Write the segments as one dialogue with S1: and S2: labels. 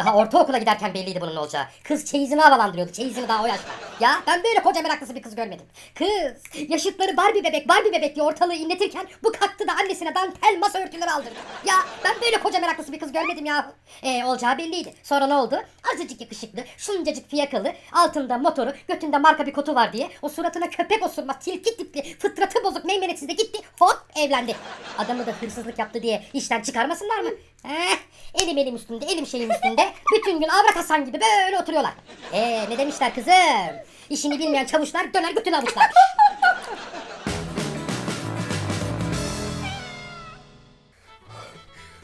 S1: Daha ortaokula giderken belliydi bunun olacağı. Kız çeyizini havalandırıyordu. Çeyizini daha o yaşta. Ya ben böyle koca meraklısı bir kız görmedim. Kız yaşıtları Barbie bebek Barbie bebek diye ortalığı inletirken bu kalktı da annesine dantel masa örtüleri aldırdı. Ya ben böyle koca meraklısı bir kız görmedim ya. E olacağı belliydi. Sonra ne oldu? Azıcık yakışıklı, şuncacık fiyakalı, altında motoru, götünde marka bir kotu var diye o suratına köpek osurma, tilki tipli, fıtratı bozuk meymenetsiz de gitti. Hop evlendi. Adamı da hırsızlık yaptı diye işten çıkarmasınlar mı? Eh, elim elim üstünde, elim şeyim üstünde. Bütün gün avrat Hasan gibi böyle oturuyorlar. Ee ne demişler kızım? İşini bilmeyen çavuşlar döner götünü avuçlar.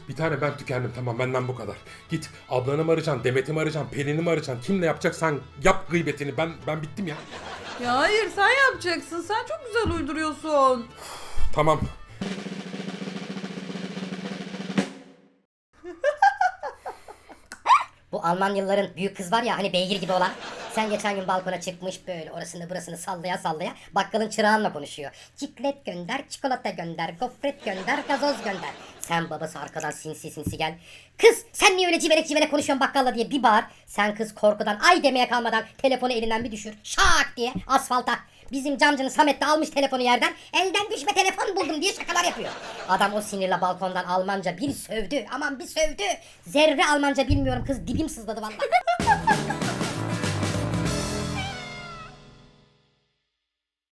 S2: Bir tane ben tükendim tamam benden bu kadar. Git ablanı mı arayacaksın, Demet'i mi arayacaksın, Pelin'i mi arayacaksın, kimle yapacaksan yap gıybetini ben ben bittim ya.
S3: Ya hayır sen yapacaksın. Sen çok güzel uyduruyorsun.
S2: Tamam.
S1: Bu Almanyalıların büyük kız var ya hani beygir gibi olan. Sen geçen gün balkona çıkmış böyle orasını burasını sallaya sallaya bakkalın çırağınla konuşuyor. Ciklet gönder, çikolata gönder, gofret gönder, gazoz gönder. Sen babası arkadan sinsi sinsi gel. Kız sen niye öyle civelek civelek konuşuyorsun bakkalla diye bir bağır. Sen kız korkudan ay demeye kalmadan telefonu elinden bir düşür. Şak diye asfalta. Bizim camcının Samet de almış telefonu yerden. Elden düşme telefon buldum diye şakalar yapıyor. Adam o sinirle balkondan Almanca bir sövdü. Aman bir sövdü. Zerre Almanca bilmiyorum kız dibim sızladı vallahi.